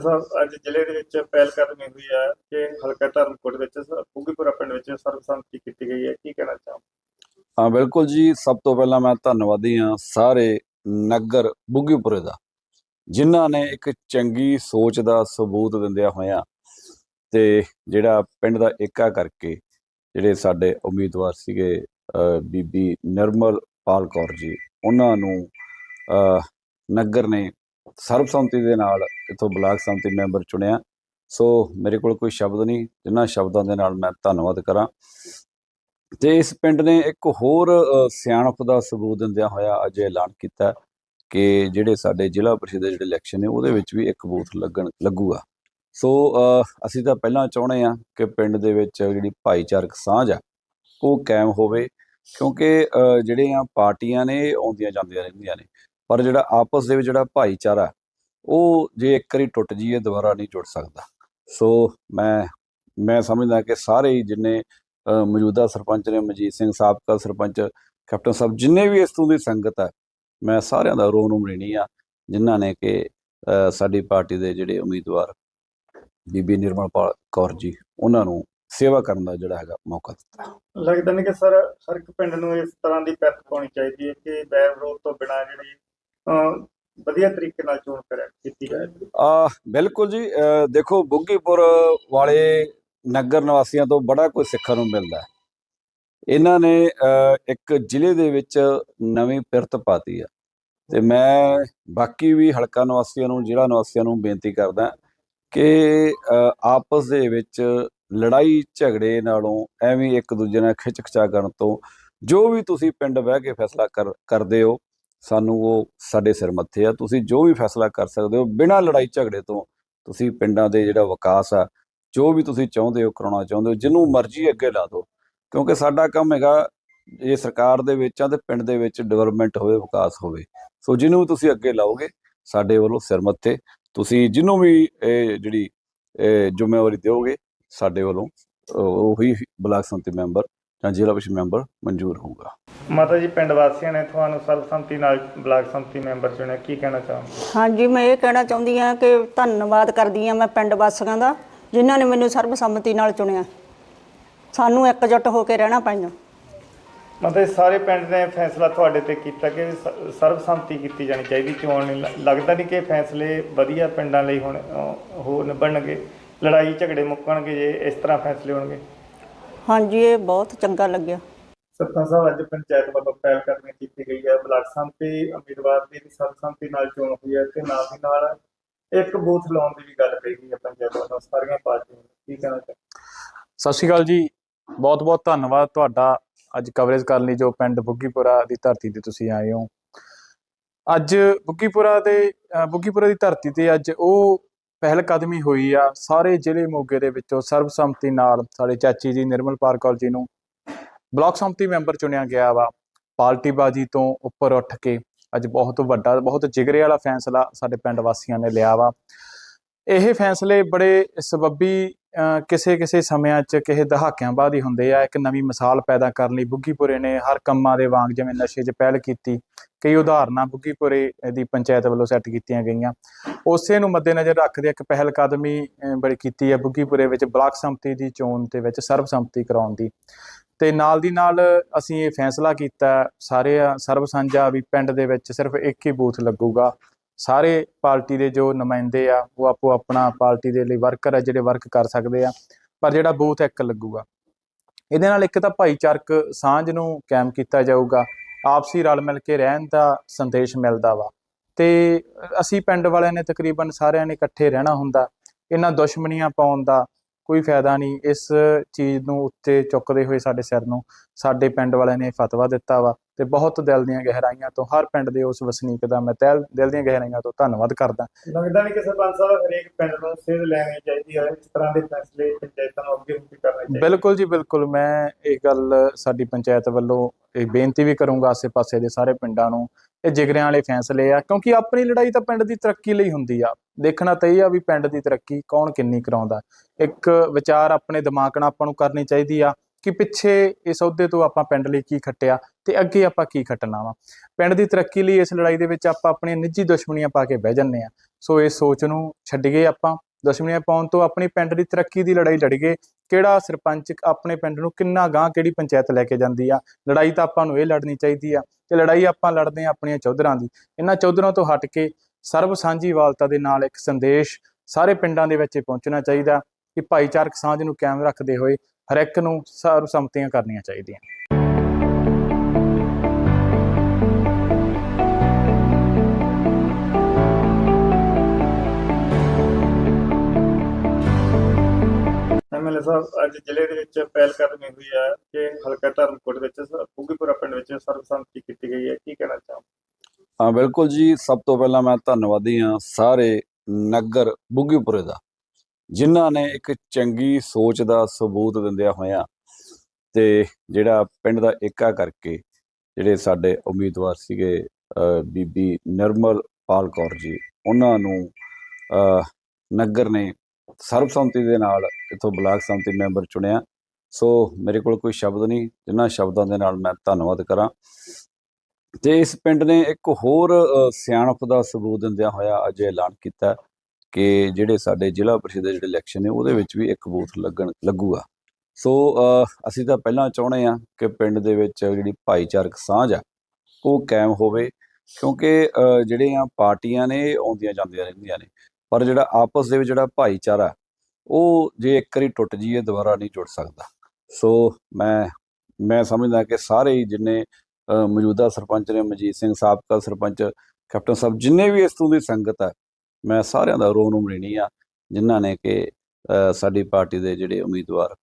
ਸਾਹਿਬ, ਅੱਜ ਜ਼ਿਲ੍ਹੇ ਦੇ ਵਿੱਚ ਪਹਿਲ ਕਦਮੀ ਹੋਈ ਹੈ ਕਿ ਹਲਕਾ ਧਰਮਕੋਟ ਵਿੱਚ ਬੁੱਗੀਪੁਰਾ ਪਿੰਡ ਵਿੱਚ ਸਰਬਸੰਮਤੀ ਕੀਤੀ ਗਈ ਹੈ। ਕੀ ਕਹਿਣਾ ਚਾਹੋ ਹਾਂ, ਬਿਲਕੁਲ ਜੀ। ਸਭ ਤੋਂ ਪਹਿਲਾਂ ਮੈਂ ਧੰਨਵਾਦੀ ਹਾਂ ਸਾਰੇ ਨਗਰ ਬੁੱਗੀਪੁਰੇ ਦਾ, ਜਿਨ੍ਹਾਂ ਨੇ ਇੱਕ ਚੰਗੀ ਸੋਚ ਦਾ ਸਬੂਤ ਦਿੰਦਿਆਂ ਹੋਇਆਂ ਤੇ ਜਿਹੜਾ ਪਿੰਡ ਦਾ ਏਕਾ ਕਰਕੇ ਜਿਹੜੇ ਸਾਡੇ ਉਮੀਦਵਾਰ ਸੀਗੇ ਬੀਬੀ ਨਿਰਮਲ ਪਾਲ ਕੌਰ ਜੀ, ਉਹਨਾਂ ਨੂੰ ਅਹ ਨਗਰ ਨੇ ਸਰਬਸੰਮਤੀ ਦੇ ਨਾਲ ਇਥੋਂ ਬਲਾਕ ਸੰਮਤੀ ਮੈਂਬਰ ਚੁਣਿਆ। ਸੋ ਮੇਰੇ ਕੋਲ ਕੋਈ ਸ਼ਬਦ ਨਹੀਂ ਜਿਨ੍ਹਾਂ ਸ਼ਬਦਾਂ ਦੇ ਨਾਲ ਮੈਂ ਧੰਨਵਾਦ ਕਰਾਂ। ਤੇ ਇਸ ਪਿੰਡ ਨੇ ਇੱਕ ਹੋਰ ਸਿਆਣਪ ਦਾ ਸਬੂਤ ਦਿੰਦਿਆਂ ਹੋਇਆ ਅੱਜ ਐਲਾਨ ਕੀਤਾ ਕਿ ਜਿਹੜੇ ਸਾਡੇ ਜ਼ਿਲ੍ਹਾ ਪਰਿਸ਼ਦ ਦੇ ਜਿਹੜੇ ਇਲੈਕਸ਼ਨ ਨੇ, ਉਹਦੇ ਵਿੱਚ ਵੀ ਇੱਕ ਬੂਥ ਲੱਗਣ ਲੱਗੂਗਾ। ਸੋ ਅਸੀਂ ਤਾਂ ਪਹਿਲਾਂ ਚਾਹੁੰਦੇ ਆ ਕਿ ਪਿੰਡ ਦੇ ਵਿੱਚ ਜਿਹੜੀ ਭਾਈਚਾਰਕ ਸਾਂਝ ਆ, ਉਹ ਕਾਇਮ ਹੋਵੇ, ਕਿਉਂਕਿ ਜਿਹੜੀਆਂ ਪਾਰਟੀਆਂ ਨੇ ਆਉਂਦੀਆਂ ਜਾਂਦੀਆਂ ਰਹਿੰਦੀਆਂ ਨੇ। ਪਰ ਜਿਹੜਾ ਆਪਸ ਦੇ ਵਿੱਚ ਜਿਹੜਾ ਭਾਈਚਾਰਾ ਉਹ ਜੇ ਇੱਕ ਵਾਰੀ ਟੁੱਟ ਜੀਏ ਦੁਬਾਰਾ ਨਹੀਂ ਜੁੜ ਸਕਦਾ। ਸੋ ਮੈਂ ਮੈਂ ਸਮਝਦਾ ਕਿ ਸਾਰੇ ਜਿੰਨੇ ਮੌਜੂਦਾ ਸਰਪੰਚ ਨੇ, ਮਨਜੀਤ ਸਿੰਘ ਸਾਬਕਾ ਸਰਪੰਚ, ਕੈਪਟਨ ਸਾਹਿਬ, ਜਿੰਨੇ ਵੀ ਇਸ ਤੋਂ ਦੀ ਸੰਗਤ ਹੈ ਮੈਂ ਸਾਰਿਆਂ ਦਾ ਰੋਹ ਨੂੰ ਲੈਣੀ ਆ, ਜਿਨ੍ਹਾਂ ਨੇ ਕਿ ਸਾਡੀ ਪਾਰਟੀ ਦੇ ਜਿਹੜੇ ਉਮੀਦਵਾਰ ਬੀਬੀ ਨਿਰਮਲ ਪਾਲ ਕੌਰ ਜੀ, ਉਹਨਾਂ ਨੂੰ ਸੇਵਾ ਕਰਨ ਦਾ ਜਿਹੜਾ ਹੈਗਾ ਮੌਕਾ ਦਿੱਤਾ। ਲੱਗਦਾ ਨਹੀਂ ਕਿ ਸਰ, ਹਰ ਇੱਕ ਪਿੰਡ ਨੂੰ ਇਸ ਤਰ੍ਹਾਂ ਦੀ ਪੈਰਤ ਪਾਉਣੀ ਚਾਹੀਦੀ ਹੈ ਕਿ ਬੈਰ ਵਿਰੋਧ ਤੋਂ ਬਿਨਾਂ ਜਿਹੜੀ ਵਧੀਆ ਤਰੀਕੇ ਨਾਲ ਚੋਣ ਕਰਿਆ ਕੀਤੀ ਜਾਏ ਆ ਬਿਲਕੁਲ ਜੀ ਅ, ਦੇਖੋ ਬੁੱਗੀਪੁਰ ਵਾਲੇ ਨਗਰ ਨਿਵਾਸੀਆਂ ਤੋਂ ਬੜਾ ਕੁਝ ਸਿੱਖਣ ਨੂੰ ਮਿਲਦਾ ਹੈ। ਇਹਨਾਂ ਨੇ ਅ, ਇੱਕ ਜ਼ਿਲ੍ਹੇ ਦੇ ਵਿੱਚ ਨਵੀਂ ਪਿਰਤ ਪਾਤੀ ਆ। ਤੇ ਮੈਂ ਬਾਕੀ ਵੀ ਹਲਕਾ ਨਿਵਾਸੀਆਂ ਨੂੰ ਜ਼ਿਲ੍ਹਾ ਨਿਵਾਸੀਆਂ ਨੂੰ ਬੇਨਤੀ ਕਰਦਾ ਕਿ ਆਪਸ ਦੇ ਵਿੱਚ ਲੜਾਈ ਝਗੜੇ ਨਾਲੋਂ ਐਵੇਂ ਇੱਕ ਦੂਜੇ ਨਾਲ ਖਿੱਚ-ਖਚਾ ਕਰਨ ਤੋਂ ਜੋ ਵੀ ਤੁਸੀਂ ਪਿੰਡ ਬਹਿ ਕੇ ਫੈਸਲਾ ਕਰ ਕਰਦੇ ਹੋ ਸਾਨੂੰ ਉਹ ਸਾਡੇ ਸਿਰ ਮੱਥੇ ਆ। ਤੁਸੀਂ ਜੋ ਵੀ ਫੈਸਲਾ ਕਰ ਸਕਦੇ ਹੋ, ਬਿਨਾਂ ਲੜਾਈ ਝਗੜੇ ਤੋਂ ਤੁਸੀਂ ਪਿੰਡਾਂ ਦੇ ਜਿਹੜਾ ਵਿਕਾਸ ਆ, ਜੋ ਵੀ ਤੁਸੀਂ ਚਾਹੁੰਦੇ ਹੋ ਕਰਾਉਣਾ ਚਾਹੁੰਦੇ ਹੋ, ਜਿਹਨੂੰ ਮਰਜ਼ੀ ਅੱਗੇ ਲਾ ਦਿਓ। ਕਿਉਂਕਿ ਸਾਡਾ ਕੰਮ ਹੈਗਾ, ਇਹ ਸਰਕਾਰ ਦੇ ਵਿੱਚ ਆ ਤੇ ਪਿੰਡ ਦੇ ਵਿੱਚ ਡਿਵੈਲਪਮੈਂਟ ਹੋਵੇ, ਵਿਕਾਸ ਹੋਵੇ। ਸੋ ਜਿਹਨੂੰ ਵੀ ਤੁਸੀਂ ਅੱਗੇ ਲਾਓਗੇ, ਸਾਡੇ ਵੱਲੋਂ ਸਿਰ ਮੱਥੇ। ਤੁਸੀਂ ਜਿਹਨੂੰ ਵੀ ਇਹ ਜਿਹੜੀ ਜ਼ਿੰਮੇਵਾਰੀ ਦਿਓਗੇ, ਸਾਡੇ ਵੱਲੋਂ ਉਹੀ ਬਲਾਕ ਸੰਮਤੀ ਮੈਂਬਰ ਜਾਂ ਜ਼ਿਲ੍ਹਾ ਪ੍ਰੀਸ਼ਦ ਮੈਂਬਰ ਮਨਜ਼ੂਰ ਹੋਊਗਾ। ਮਾਤਾ ਜੀ ਪਿੰਡ ਵਾਸੀਆਂ ਨੇ ਤੁਹਾਨੂੰ ਸਰਬਸੰਮਤੀ ਨਾਲ ਬਲਾਕ ਸੰਮਤੀ ਮੈਂਬਰ ਚੁਣਿਆ ਕੀ ਕਹਿਣਾ ਚਾਹੋ ਹਾਂਜੀ ਮੈਂ ਇਹ ਕਹਿਣਾ ਚਾਹੁੰਦੀ ਹਾਂ ਕਿ ਧੰਨਵਾਦ ਕਰਦੀ ਹਾਂ ਮੈਂ ਪਿੰਡ ਵਾਸੀਆਂ ਦਾ ਜਿਨ੍ਹਾਂ ਨੇ ਮੈਨੂੰ ਸਰਬਸੰਮਤੀ ਨਾਲ ਚੁਣਿਆ। ਸਾਨੂੰ ਇਕਜੁੱਟ ਹੋ ਕੇ ਰਹਿਣਾ ਪੈਣਾ। ਮਤਲਬ ਸਾਰੇ ਪਿੰਡ ਨੇ ਫੈਸਲਾ ਤੁਹਾਡੇ ਤੇ ਕੀਤਾ ਕਿ ਸਰਬਸੰਮਤੀ ਕੀਤੀ ਜਾਣੀ ਚਾਹੀਦੀ ਚੋਣ ਨਹੀਂ? ਲੱਗਦਾ ਨਹੀਂ ਕਿ ਇਹ ਫੈਸਲੇ ਵਧੀਆ ਪਿੰਡਾਂ ਲਈ ਹੁਣ ਹੋ ਨਿਭਣਗੇ। ਲੜਾਈ ਝਗੜੇ ਮੁੱਕਣਗੇ ਜੇ ਇਸ ਤਰ੍ਹਾਂ ਫੈਸਲੇ ਹੋਣਗੇ। ਹਾਂਜੀ ਇਹ ਬਹੁਤ ਚੰਗਾ ਲੱਗਿਆ। ਸਰਪੰਚ ਸਾਹਿਬ ਅੱਜ ਪੰਚਾਇਤ ਵੱਲੋਂ ਪਹਿਲ ਕਰਨੀ ਕੀਤੀ ਗਈ ਹੈ। ਬਲਾਕ ਸੰਮਤੀ ਉਮੀਦਵਾਰ ਦੀ ਵੀ ਸਰਬਸੰਮਤੀ ਨਾਲ ਚੋਣ ਹੋਈ ਹੈ ਤੇ ਨਾਲ ਦੀ ਨਾਲ ਇੱਕ ਬੂਥ ਲਾਉਣ ਦੀ ਵੀ ਗੱਲ ਕਹੀ ਗਈ ਹੈ ਪੰਚਾਇਤ ਵੱਲੋਂ। ਸਾਰੀਆਂ ਪਾਰਟੀਆਂ ਨੂੰ ਕੀ ਕਹਿਣਾ ਚਾਹੁੰਦੇ ਸਤਿ ਸ਼੍ਰੀ ਅਕਾਲ ਜੀ। ਬਹੁਤ ਬਹੁਤ ਧੰਨਵਾਦ ਤੁਹਾਡਾ ਅੱਜ ਕਵਰੇਜ ਕਰਨ ਲਈ ਜੋ ਪਿੰਡ ਬੁੱਗੀਪੁਰਾ ਦੀ ਧਰਤੀ ਤੇ ਤੁਸੀਂ ਆਏ ਹੋ। ਅੱਜ ਬੁੱਗੀਪੁਰਾ ਦੇ ਬੁੱਗੀਪੁਰਾ ਦੀ ਧਰਤੀ ਤੇ ਅੱਜ ਉਹ ਪਹਿਲ ਕਦਮੀ ਹੋਈ ਆ। ਸਾਰੇ ਜ਼ਿਲ੍ਹੇ ਮੋਗੇ ਦੇ ਵਿੱਚੋਂ ਸਰਬਸੰਮਤੀ ਨਾਲ ਸਾਡੇ ਚਾਚੀ ਜੀ ਨਿਰਮਲ ਪਾਲ ਜੀ ਨੂੰ ਬਲਾਕ ਸੰਮਤੀ ਮੈਂਬਰ ਚੁਣਿਆ ਗਿਆ ਵਾ। ਪਾਰਟੀ ਬਾਜੀ ਤੋਂ ਉੱਪਰ ਉੱਠ ਕੇ ਅੱਜ ਬਹੁਤ ਵੱਡਾ, ਬਹੁਤ ਜਿਗਰੇ ਵਾਲਾ ਫੈਸਲਾ ਸਾਡੇ ਪਿੰਡ ਵਾਸੀਆਂ ਨੇ ਲਿਆ ਵਾ। ਇਹ ਫੈਸਲੇ ਬੜੇ ਸਬੱਬੀ ਕਿਸੇ ਕਿਸੇ ਸਮਿਆਂ 'ਚ ਕਿਸੇ ਦਹਾਕਿਆਂ ਬਾਅਦ ਹੀ ਹੁੰਦੇ ਆ, ਇੱਕ ਨਵੀਂ ਮਿਸਾਲ ਪੈਦਾ ਕਰਨ ਲਈ ਬੁੱਗੀਪੁਰੇ ਨੇ ਹਰ ਕੰਮਾਂ ਦੇ ਵਾਂਗ ਜਿਵੇਂ ਨਸ਼ੇ 'ਚ ਪਹਿਲ ਕੀਤੀ, ਕਈ ਉਦਾਹਰਨਾਂ ਬੁੱਗੀਪੁਰੇ ਦੀ ਪੰਚਾਇਤ ਵੱਲੋਂ ਸੈੱਟ ਕੀਤੀਆਂ ਗਈਆਂ। ਉਸੇ ਨੂੰ ਮੱਦੇਨਜ਼ਰ ਰੱਖਦੇ ਇੱਕ ਪਹਿਲ ਕਦਮੀ ਬੜੀ ਕੀਤੀ ਹੈ ਬੁੱਗੀਪੁਰੇ ਵਿੱਚ ਬਲਾਕ ਸੰਮਤੀ ਦੀ ਚੋਣ ਦੇ ਵਿੱਚ ਸਰਬਸੰਮਤੀ ਕਰਾਉਣ ਦੀ। ਤੇ ਨਾਲ ਦੀ ਨਾਲ ਅਸੀਂ ਇਹ ਫੈਸਲਾ ਕੀਤਾ, ਸਾਰੇ ਸਰਬ ਸਾਂਝਾ ਵੀ ਪਿੰਡ ਦੇ ਵਿੱਚ ਸਿਰਫ ਇੱਕ ਹੀ ਬੂਥ ਲੱਗੂਗਾ ਸਾਰੇ ਪਾਰਟੀ ਦੇ ਜੋ ਨੁਮਾਇੰਦੇ ਆ, ਉਹ ਆਪੋ ਆਪਣਾ ਪਾਰਟੀ ਦੇ ਲਈ ਵਰਕਰ ਆ, ਜਿਹੜੇ ਵਰਕ ਕਰ ਸਕਦੇ ਆ, ਪਰ ਜਿਹੜਾ ਬੂਥ ਇੱਕ ਲੱਗੂਗਾ। ਇਹਦੇ ਨਾਲ ਇੱਕ ਤਾਂ ਭਾਈਚਾਰਕ ਸਾਂਝ ਨੂੰ ਕਾਇਮ ਕੀਤਾ ਜਾਊਗਾ। ਆਪਸੀ ਰਲ ਮਿਲ ਕੇ ਰਹਿਣ ਦਾ ਸੰਦੇਸ਼ ਮਿਲਦਾ ਵਾ। ਤੇ ਅਸੀਂ ਪਿੰਡ ਵਾਲਿਆਂ ਨੇ ਤਕਰੀਬਨ ਸਾਰਿਆਂ ਨੇ ਇਕੱਠੇ ਰਹਿਣਾ ਹੁੰਦਾ। ਇਹਨਾਂ ਦੁਸ਼ਮਣੀਆਂ ਪਾਉਣ ਦਾ ਕੋਈ ਫਾਇਦਾ ਨਹੀਂ। ਇਸ ਚੀਜ਼ ਨੂੰ ਉੱਤੇ ਚੁੱਕਦੇ ਹੋਏ ਸਾਡੇ ਸਿਰ ਨੂੰ ਸਾਡੇ ਪਿੰਡ ਵਾਲਿਆਂ ਨੇ ਫਤਵਾ ਦਿੱਤਾ ਵਾ। ਤੇ ਬਹੁਤ ਦਿਲ ਦੀਆਂ ਗਹਿਰਾਈਆਂ ਤੋਂ ਹਰ ਪਿੰਡ ਦੇ ਉਸ ਵਸਨੀਕ ਦਾ ਮੈਂ ਦਿਲ ਦਿਲ ਦੀਆਂ ਗਹਿਰਾਈਆਂ ਤੋਂ ਧੰਨਵਾਦ ਕਰਦਾ। ਲੱਗਦਾ ਨਹੀਂ ਕਿ ਸਰਪੰਚ ਸਾਹਿਬ ਹਰੇਕ ਪਿੰਡ ਨੂੰ ਸੇਧ ਲੈਣੀ ਚਾਹੀਦੀ ਹੈ ਇਸ ਤਰ੍ਹਾਂ ਦੇ ਫੈਸਲੇ ਪੰਚਾਇਤਾਂ ਨੂੰ ਅੱਗੇ ਮੁੱਖ ਕਰਨੇ ਚਾਹੀਦੇ। ਬਿਲਕੁਲ ਜੀ ਬਿਲਕੁਲ। ਮੈਂ ਇਹ ਗੱਲ ਸਾਡੀ ਪੰਚਾਇਤ ਵੱਲੋਂ ਇਹ ਬੇਨਤੀ ਵੀ ਕਰੂੰਗਾ ਆਸੇ-ਪਾਸੇ ਦੇ ਸਾਰੇ ਪਿੰਡਾਂ ਨੂੰ ਇਹ ਜਿਗਰਿਆਂ ਵਾਲੇ ਫੈਸਲੇ ਆ ਕਿਉਂਕਿ ਆਪਣੀ ਲੜਾਈ ਤਾਂ ਪਿੰਡ ਦੀ ਤਰੱਕੀ ਲਈ ਹੁੰਦੀ ਆ। ਦੇਖਣਾ ਤਾਂ ਇਹ ਆ ਵੀ ਪਿੰਡ ਦੀ ਤਰੱਕੀ ਕੌਣ ਕਿੰਨੀ ਕਰਾਉਂਦਾ। ਇੱਕ ਵਿਚਾਰ ਆਪਣੇ ਦਿਮਾਗ ਨਾਲ ਆਪਾਂ ਨੂੰ ਕਰਨੀ ਚਾਹੀਦੀ ਆ ਕਿ ਪਿੱਛੇ ਇਸ ਅਹੁਦੇ ਤੋਂ ਆਪਾਂ ਪਿੰਡ ਲਈ ਕੀ ਖੱਟਿਆ ਤੇ ਅੱਗੇ ਆਪਾਂ ਕੀ ਖੱਟਣਾ ਵਾ। ਪਿੰਡ ਦੀ ਤਰੱਕੀ ਲਈ ਇਸ ਲੜਾਈ ਦੇ ਵਿੱਚ ਆਪਾਂ ਆਪਣੀਆਂ ਨਿੱਜੀ ਦੁਸ਼ਮਣੀਆਂ ਪਾ ਕੇ ਬਹਿ ਜੰਨੇ ਆ ਸੋ ਇਸ ਸੋਚ ਨੂੰ ਛੱਡੀਏ ਆਪਾਂ। ਦੁਸ਼ਮਣੀਆਂ ਪਾਉਣ ਤੋਂ ਆਪਣੀ ਪਿੰਡ ਦੀ ਤਰੱਕੀ ਦੀ ਲੜਾਈ ਲੜੀਏ ਕਿਹੜਾ ਸਰਪੰਚ ਆਪਣੇ ਪਿੰਡ ਨੂੰ ਕਿੰਨਾ ਗਾਂ ਕਿਹੜੀ ਪੰਚਾਇਤ ਲੈ ਕੇ ਜਾਂਦੀ ਆ? ਲੜਾਈ ਤਾਂ ਆਪਾਂ ਨੂੰ ਇਹ ਲੜਨੀ ਚਾਹੀਦੀ ਆ ਤੇ ਲੜਾਈ ਆਪਾਂ ਲੜਦੇ ਆ ਆਪਣੀਆਂ ਚੌਧਰਾਂ ਦੀ। ਇਹਨਾਂ ਚੌਧਰਾਂ ਤੋਂ ਹਟ ਕੇ ਸਰਬ ਸਾਂਝੀਵਾਲਤਾ ਦੇ ਨਾਲ ਇੱਕ ਸੰਦੇਸ਼ ਸਾਰੇ ਪਿੰਡਾਂ ਦੇ ਵਿੱਚ ਪਹੁੰਚਣਾ ਚਾਹੀਦਾ। ਕਿ ਭਾਈਚਾਰਕ ਸਾਂਝ ਨੂੰ ਕਾਇਮ ਰੱਖਦੇ ਹੋਏ ਹਰ ਇੱਕ ਨੂੰ ਸਰਬ ਸੰਮਤੀਆਂ ਕਰਨੀਆਂ ਚਾਹੀਦੀਆਂ। ਐਮਐਲਏ ਸਾਹਿਬ ਅੱਜ ਜ਼ਿਲ੍ਹੇ ਦੇ ਵਿੱਚ ਪਹਿਲ ਕਦਮੀ ਹੋਈ ਹੈ ਕਿ ਹਲਕਾ ਧਰਮਕੋਟ ਵਿੱਚ ਬੁੱਗੀਪੁਰਾ ਪਿੰਡ ਵਿੱਚ ਸਰਬਸੰਮਤੀ ਕੀਤੀ ਗਈ ਹੈ। ਕੀ ਕਹਿਣਾ ਚਾਹੋ ਹਾਂ ਬਿਲਕੁਲ ਜੀ। ਸਭ ਤੋਂ ਪਹਿਲਾਂ ਮੈਂ ਧੰਨਵਾਦੀ ਹਾਂ ਸਾਰੇ ਨਗਰ ਬੁੱਗੀਪੁਰੇ ਦਾ। ਜਿਨ੍ਹਾਂ ਨੇ ਇੱਕ ਚੰਗੀ ਸੋਚ ਦਾ ਸਬੂਤ ਦਿੰਦਿਆਂ ਹੋਇਆਂ ਤੇ ਜਿਹੜਾ ਪਿੰਡ ਦਾ ਏਕਾ ਕਰਕੇ ਜਿਹੜੇ ਸਾਡੇ ਉਮੀਦਵਾਰ ਸੀਗੇ ਬੀਬੀ ਨਿਰਮਲ ਪਾਲ ਕੌਰ ਜੀ, ਉਹਨਾਂ ਨੂੰ ਨਗਰ ਨੇ ਸਰਬਸੰਮਤੀ ਦੇ ਨਾਲ ਇਥੋਂ ਬਲਾਕ ਸੰਮਤੀ ਮੈਂਬਰ ਚੁਣਿਆ। ਸੋ ਮੇਰੇ ਕੋਲ ਕੋਈ ਸ਼ਬਦ ਨਹੀਂ, ਜਿਨ੍ਹਾਂ ਸ਼ਬਦਾਂ ਦੇ ਨਾਲ ਮੈਂ ਧੰਨਵਾਦ ਕਰਾਂ। ਤੇ ਇਸ ਪਿੰਡ ਨੇ ਇੱਕ ਹੋਰ ਸਿਆਣਪ ਦਾ ਸਬੂਤ ਦਿੰਦਿਆਂ ਹੋਇਆ ਅੱਜ ਐਲਾਨ ਕੀਤਾ। ਕਿ ਜਿਹੜੇ ਸਾਡੇ ਜ਼ਿਲ੍ਹਾ ਪਰਿਸ਼ਦ ਦੇ ਜਿਹੜੇ ਇਲੈਕਸ਼ਨ ਨੇ ਉਹਦੇ ਵਿੱਚ ਵੀ ਇੱਕ ਬੂਥ ਲੱਗਣ ਲੱਗੂਗਾ। ਸੋ ਅਸੀਂ ਤਾਂ ਪਹਿਲਾਂ ਚਾਹੁੰਦੇ ਆ ਕਿ ਪਿੰਡ ਦੇ ਵਿੱਚ ਜਿਹੜੀ ਭਾਈਚਾਰਕ ਸਾਂਝ ਆ ਉਹ ਕਾਇਮ ਹੋਵੇ ਕਿਉਂਕਿ ਅ, ਜਿਹੜੀਆਂ ਪਾਰਟੀਆਂ ਨੇ ਆਉਂਦੀਆਂ ਜਾਂਦੀਆਂ ਰਹਿੰਦੀਆਂ ਨੇ। ਪਰ ਜਿਹੜਾ ਆਪਸ ਦੇ ਵਿੱਚ ਜਿਹੜਾ ਭਾਈਚਾਰਾ ਉਹ ਜੇ ਇੱਕ ਵਾਰੀ ਟੁੱਟ ਜੀਏ ਦੁਬਾਰਾ ਨਹੀਂ ਜੁੜ ਸਕਦਾ। ਸੋ ਮੈਂ ਮੈਂ ਸਮਝਦਾ ਕਿ ਸਾਰੇ ਹੀ ਜਿੰਨੇ ਮੌਜੂਦਾ ਸਰਪੰਚ ਨੇ ਮਜੀਤ ਸਿੰਘ ਸਾਬਕਾ ਸਰਪੰਚ ਕੈਪਟਨ ਸਾਹਿਬ ਜਿੰਨੇ ਵੀ ਇਸ ਤੋਂ ਦੀ ਸੰਗਤ ਹੈ ਮੈਂ ਸਾਰਿਆਂ ਦਾ ਰੋਹ ਨੂੰ ਮਿਲਣੀ ਆ ਜਿਨ੍ਹਾਂ ਨੇ ਕਿ ਸਾਡੀ ਪਾਰਟੀ ਦੇ ਜਿਹੜੇ ਉਮੀਦਵਾਰ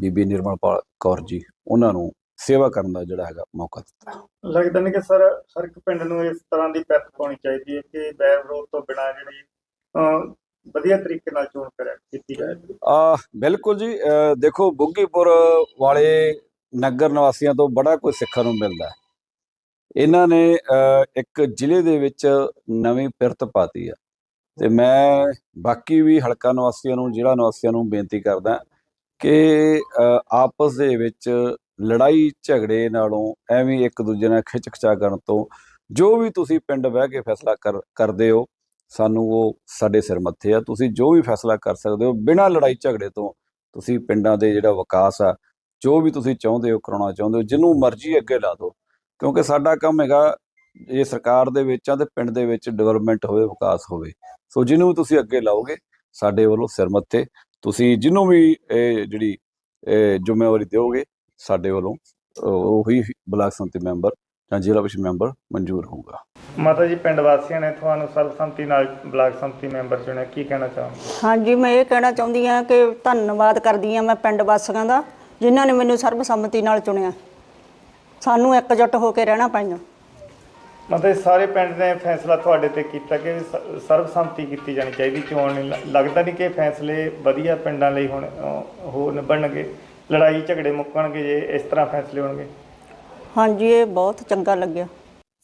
ਬੀਬੀ ਨਿਰਮਲ ਪਾਲ ਕੌਰ ਜੀ ਉਹਨਾਂ ਨੂੰ ਸੇਵਾ ਕਰਨ ਦਾ ਜਿਹੜਾ ਹੈਗਾ ਮੌਕਾ ਦਿੱਤਾ। ਲੱਗਦਾ ਨਹੀਂ ਕਿ ਸਰ ਹਰ ਇੱਕ ਪਿੰਡ ਨੂੰ ਇਸ ਤਰ੍ਹਾਂ ਦੀ ਪੈਤ ਪਾਉਣੀ ਚਾਹੀਦੀ ਹੈ ਕਿ ਬੈਰ ਵਿਰੋਧ ਤੋਂ ਬਿਨਾਂ ਜਿਹੜੀ ਵਧੀਆ ਤਰੀਕੇ ਨਾਲ ਚੋਣ ਕਰਿਆ ਕੀਤੀ ਜਾਏ। ਆ ਬਿਲਕੁਲ ਜੀ ਦੇਖੋ ਬੁੱਗੀਪੁਰ ਵਾਲੇ ਨਗਰ ਨਿਵਾਸੀਆਂ ਤੋਂ ਬੜਾ ਕੁਝ ਸਿੱਖਣ ਨੂੰ ਮਿਲਦਾ ਹੈ। ਇਹਨਾਂ ਨੇ ਇੱਕ ਜ਼ਿਲ੍ਹੇ ਦੇ ਵਿੱਚ ਨਵੀਂ ਪਿਰਤ ਪਾਤੀ ਆ। ਤੇ ਮੈਂ ਬਾਕੀ ਵੀ ਹਲਕਾ ਨਿਵਾਸੀਆਂ ਨੂੰ, ਜ਼ਿਲ੍ਹਾ ਨਿਵਾਸੀਆਂ ਨੂੰ ਬੇਨਤੀ ਕਰਦਾ ਕਿ ਆਪਸ ਦੇ ਵਿੱਚ ਲੜਾਈ ਝਗੜੇ ਨਾਲੋਂ ਐਵੇਂ ਇੱਕ ਦੂਜੇ ਨਾਲ ਖਿੱਚ ਖਿਚਾ ਕਰਨ ਤੋਂ ਜੋ ਵੀ ਤੁਸੀਂ ਪਿੰਡ ਬਹਿ ਕੇ ਫੈਸਲਾ ਕਰ, ਕਰਦੇ ਹੋ, ਸਾਨੂੰ ਉਹ ਸਾਡੇ ਸਿਰ ਮੱਥੇ ਆ। ਤੁਸੀਂ ਜੋ ਵੀ ਫੈਸਲਾ ਕਰ ਸਕਦੇ ਹੋ, ਬਿਨਾਂ ਲੜਾਈ ਝਗੜੇ ਤੋਂ ਤੁਸੀਂ ਪਿੰਡਾਂ ਦੇ ਜਿਹੜਾ ਵਿਕਾਸ ਆ, ਜੋ ਵੀ ਤੁਸੀਂ ਚਾਹੁੰਦੇ ਹੋ, ਕਰਾਉਣਾ ਚਾਹੁੰਦੇ ਹੋ, ਜਿਹਨੂੰ ਮਰਜ਼ੀ ਅੱਗੇ ਲਾ ਦਿਓ। ਕਿਉਂਕਿ ਸਾਡਾ ਕੰਮ ਹੈਗਾ ਇਹ ਸਰਕਾਰ ਦੇ ਵਿੱਚ ਆ ਤੇ ਪਿੰਡ ਦੇ ਵਿੱਚ ਡਿਵੈਲਪਮੈਂਟ ਹੋਵੇ ਵਿਕਾਸ ਹੋਵੇ। ਸੋ ਜਿਹਨੂੰ ਵੀ ਤੁਸੀਂ ਅੱਗੇ ਲਾਓਗੇ ਸਾਡੇ ਵੱਲੋਂ ਸਿਰ ਮੱਥੇ ਤੁਸੀਂ ਜਿਹਨੂੰ ਵੀ ਇਹ ਜਿਹੜੀ ਇਹ ਜ਼ਿੰਮੇਵਾਰੀ ਦਿਓਗੇ ਸਾਡੇ ਵੱਲੋਂ ਉਹੀ ਬਲਾਕ ਸੰਮਤੀ ਮੈਂਬਰ ਜਾਂ ਜ਼ਿਲ੍ਹਾ ਪ੍ਰੀਸ਼ਦ ਮੈਂਬਰ ਮਨਜ਼ੂਰ ਹੋਊਗਾ। ਮਾਤਾ ਜੀ ਪਿੰਡ ਵਾਸੀਆਂ ਨੇ ਤੁਹਾਨੂੰ ਸਰਬਸੰਮਤੀ ਨਾਲ ਬਲਾਕ ਸੰਮਤੀ ਮੈਂਬਰ ਚੁਣਿਆ ਕੀ ਕਹਿਣਾ ਚਾਹੋ ਹਾਂਜੀ ਮੈਂ ਇਹ ਕਹਿਣਾ ਚਾਹੁੰਦੀ ਹਾਂ ਕਿ ਧੰਨਵਾਦ ਕਰਦੀ ਹਾਂ ਮੈਂ ਪਿੰਡ ਵਾਸੀਆਂ ਦਾ ਜਿਨ੍ਹਾਂ ਨੇ ਮੈਨੂੰ ਸਰਬਸੰਮਤੀ ਨਾਲ ਚੁਣਿਆ। ਸਾਨੂੰ ਇਕਜੁੱਟ ਹੋ ਕੇ ਰਹਿਣਾ ਪੈਣਾ ਮਤਲਬ ਸਾਰੇ ਪਿੰਡ ਨੇ ਫੈਸਲਾ ਤੁਹਾਡੇ ਤੇ ਕੀਤਾ ਕਿ ਸਰਬਸੰਮਤੀ ਕੀਤੀ ਜਾਣੀ ਚਾਹੀਦੀ ਚੋਣ ਨਹੀਂ ਲੱਗਦਾ ਨਹੀਂ ਕਿ ਇਹ ਫੈਸਲੇ ਵਧੀਆ ਪਿੰਡਾਂ ਲਈ ਹੁਣ ਹੋ ਨਿਭਣਗੇ ਲੜਾਈ ਝਗੜੇ ਮੁੱਕਣਗੇ ਜੇ ਇਸ ਤਰ੍ਹਾਂ ਫੈਸਲੇ ਹੋਣਗੇ। ਹਾਂਜੀ ਇਹ ਬਹੁਤ ਚੰਗਾ ਲੱਗਿਆ।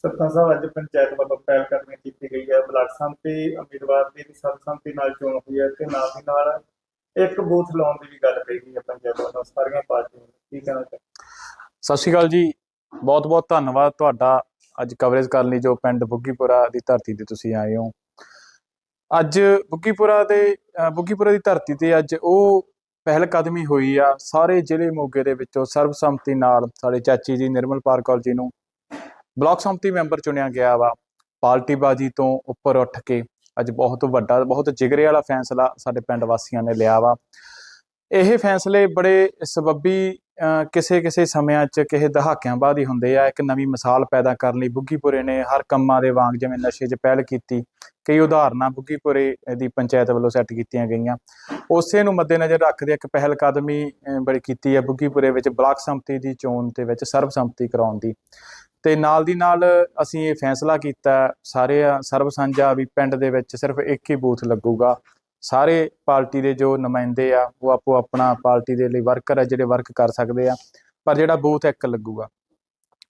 ਸਰਪੰਚ ਸਾਹਿਬ ਅੱਜ ਪੰਚਾਇਤ ਵੱਲੋਂ ਪਹਿਲ ਕਰਨੀ ਕੀਤੀ ਗਈ ਹੈ। ਬਲਾਕ ਸੰਮਤੀ ਉਮੀਦਵਾਰ ਦੀ ਵੀ ਸਰਬਸੰਮਤੀ ਨਾਲ ਚੋਣ ਹੋਈ ਹੈ ਤੇ ਨਾਲ ਦੀ ਨਾਲ ਇੱਕ ਬੂਥ ਲਾਉਣ ਦੀ ਵੀ ਗੱਲ ਕਹੀ ਗਈ ਹੈ ਪੰਚਾਇਤ ਵੱਲੋਂ। ਸਾਰੀਆਂ ਪਾਰਟੀਆਂ ਕੀ ਕਹਿਣਾ ਚਾਹੀਦਾ ਸਤਿ ਸ਼੍ਰੀ ਅਕਾਲ ਜੀ। ਬਹੁਤ ਬਹੁਤ ਧੰਨਵਾਦ ਤੁਹਾਡਾ ਅੱਜ ਕਵਰੇਜ ਕਰਨ ਲਈ ਜੋ ਪਿੰਡ ਬੁੱਗੀਪੁਰਾ ਦੀ ਧਰਤੀ ਤੇ ਤੁਸੀਂ ਆਏ ਹੋ। ਅੱਜ ਬੁੱਗੀਪੁਰਾ ਦੇ ਬੁੱਗੀਪੁਰਾ ਦੀ ਧਰਤੀ ਤੇ ਅੱਜ ਉਹ ਪਹਿਲ ਕਦਮੀ ਹੋਈ ਆ। ਸਾਰੇ ਜ਼ਿਲ੍ਹੇ ਮੋਗੇ ਦੇ ਵਿੱਚੋਂ ਸਰਬਸੰਮਤੀ ਨਾਲ ਸਾਡੇ ਚਾਚੀ ਜੀ ਨਿਰਮਲ ਪਾਲ ਕੌਰ ਜੀ ਨੂੰ ਬਲਾਕ ਸੰਮਤੀ ਮੈਂਬਰ ਚੁਣਿਆ ਗਿਆ ਵਾ। ਪਾਰਟੀ ਬਾਜੀ ਤੋਂ ਉੱਪਰ ਉੱਠ ਕੇ ਅੱਜ ਬਹੁਤ ਵੱਡਾ, ਬਹੁਤ ਜਿਗਰੇ ਵਾਲਾ ਫੈਸਲਾ ਸਾਡੇ ਪਿੰਡ ਵਾਸੀਆਂ ਨੇ ਲਿਆ ਵਾ। ਇਹ ਫੈਸਲੇ ਬੜੇ ਸਬੱਬੀ ਕਿਸੇ ਕਿਸੇ ਸਮਿਆਂ 'ਚ ਕਿਸੇ ਦਹਾਕਿਆਂ ਬਾਅਦ ਹੀ ਹੁੰਦੇ ਆ, ਇੱਕ ਨਵੀਂ ਮਿਸਾਲ ਪੈਦਾ ਕਰਨ ਲਈ ਬੁੱਗੀਪੁਰੇ ਨੇ ਹਰ ਕੰਮਾਂ ਦੇ ਵਾਂਗ ਜਿਵੇਂ ਨਸ਼ੇ 'ਚ ਪਹਿਲ ਕੀਤੀ, ਕਈ ਉਦਾਹਰਨਾਂ ਬੁੱਗੀਪੁਰੇ ਦੀ ਪੰਚਾਇਤ ਵੱਲੋਂ ਸੈੱਟ ਕੀਤੀਆਂ ਗਈਆਂ। ਉਸੇ ਨੂੰ ਮੱਦੇਨਜ਼ਰ ਰੱਖਦੇ ਇੱਕ ਪਹਿਲ ਕਦਮੀ ਬੜੀ ਕੀਤੀ ਹੈ ਬੁੱਗੀਪੁਰੇ ਵਿੱਚ ਬਲਾਕ ਸੰਮਤੀ ਦੀ ਚੋਣ ਦੇ ਵਿੱਚ ਸਰਬਸੰਮਤੀ ਕਰਾਉਣ ਦੀ। ਤੇ ਨਾਲ ਦੀ ਨਾਲ ਅਸੀਂ ਇਹ ਫੈਸਲਾ ਕੀਤਾ, ਸਾਰੇ ਸਰਬ ਸਾਂਝਾ ਵੀ ਪਿੰਡ ਦੇ ਵਿੱਚ ਸਿਰਫ ਇੱਕ ਹੀ ਬੂਥ ਲੱਗੂਗਾ ਸਾਰੇ ਪਾਰਟੀ ਦੇ ਜੋ ਨੁਮਾਇੰਦੇ ਆ, ਉਹ ਆਪੋ ਆਪਣਾ ਪਾਰਟੀ ਦੇ ਲਈ ਵਰਕਰ ਆ, ਜਿਹੜੇ ਵਰਕ ਕਰ ਸਕਦੇ ਆ, ਪਰ ਜਿਹੜਾ ਬੂਥ ਇੱਕ ਲੱਗੂਗਾ।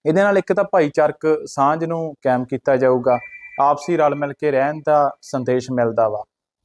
ਇਹਦੇ ਨਾਲ ਇੱਕ ਤਾਂ ਭਾਈਚਾਰਕ ਸਾਂਝ ਨੂੰ ਕਾਇਮ ਕੀਤਾ ਜਾਊਗਾ, ਆਪਸੀ ਰਲ ਮਿਲ ਕੇ ਰਹਿਣ ਦਾ ਸੰਦੇਸ਼ ਮਿਲਦਾ ਵਾ।